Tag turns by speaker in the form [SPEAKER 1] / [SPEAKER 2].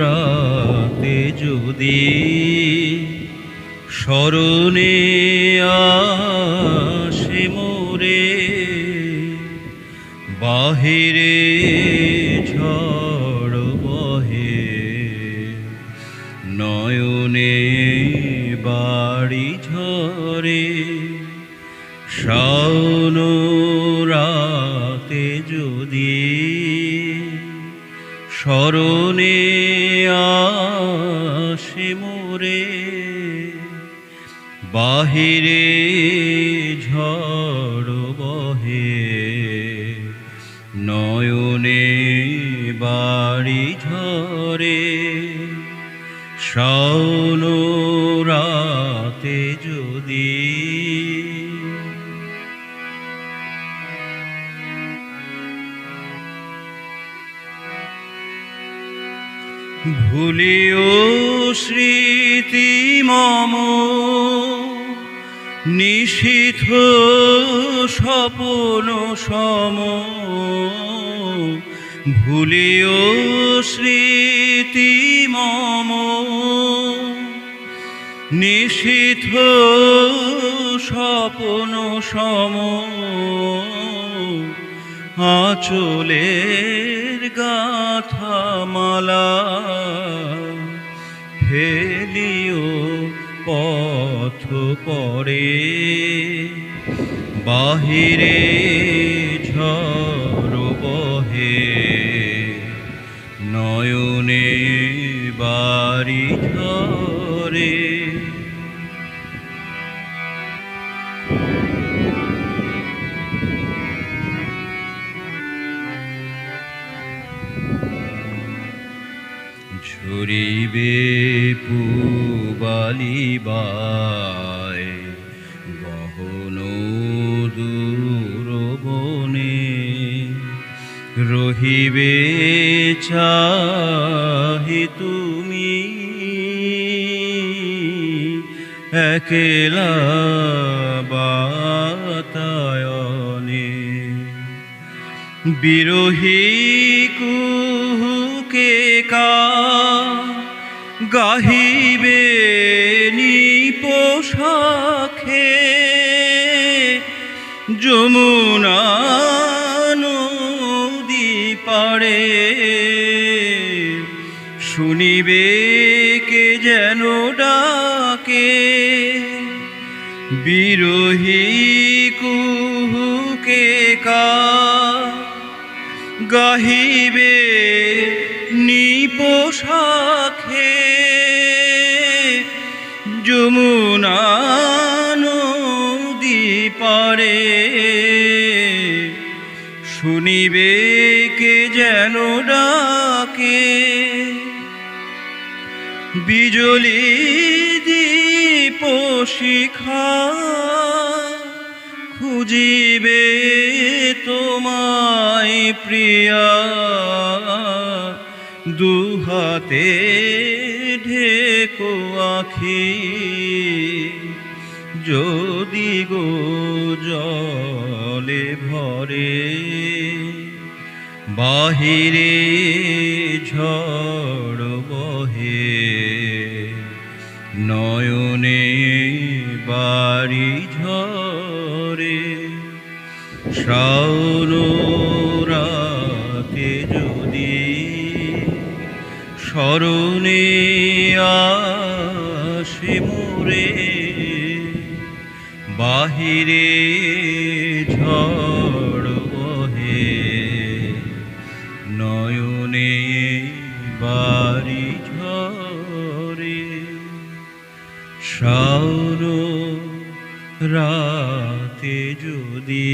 [SPEAKER 1] রাতে যদি স্মরণে আসে মোরে বাহিরে ঝড় বহে। নয়নে বাড়ি ঝরে শাওন রাতে যদি স্মরণে আসে মোরে বাহিরে ঝড় বহে। নয়নে বাড়ি ঝরে শাওন রাতে যদি ভুলিও স্মৃতি মম নিশীথ স্বপন সম। ভুলিও স্মৃতি মম নিশীথ স্বপন সম। আঁচলের গাথা মালা ফেলিও পথ পরে। বাহিরে ঝড় বহে নয়নে বাড়ি ঝরে ঝরিবে পুবালিবায় গহন দূর বনে রহিবে চাহি তুমি। একলা বাতায়নে বিরোহী কুহুকে কা গাহিবে নিপোষাখে যমুনা নদী পাড়ে। শুনিবে কে যেন ডাকে বিরোহী কুহুকে কা গাহিবে নিপোষাখে যমুনা নদী পারে শুনিবে কে যেন ডাকে বিজলি দীপ শিখা খুঁজিবে তোমায় প্রিয়া। দুহাতে ঢেকো আখি। যদি গো জলে ভরে বাহিরে ঝড় বহে নয়নে বাড়ি ঝরে শ্রাউন স্মরণে আসে মোরে বাহিরে ঝড় নয়নে বাড়ি ঝরে শাওর রাতে যদি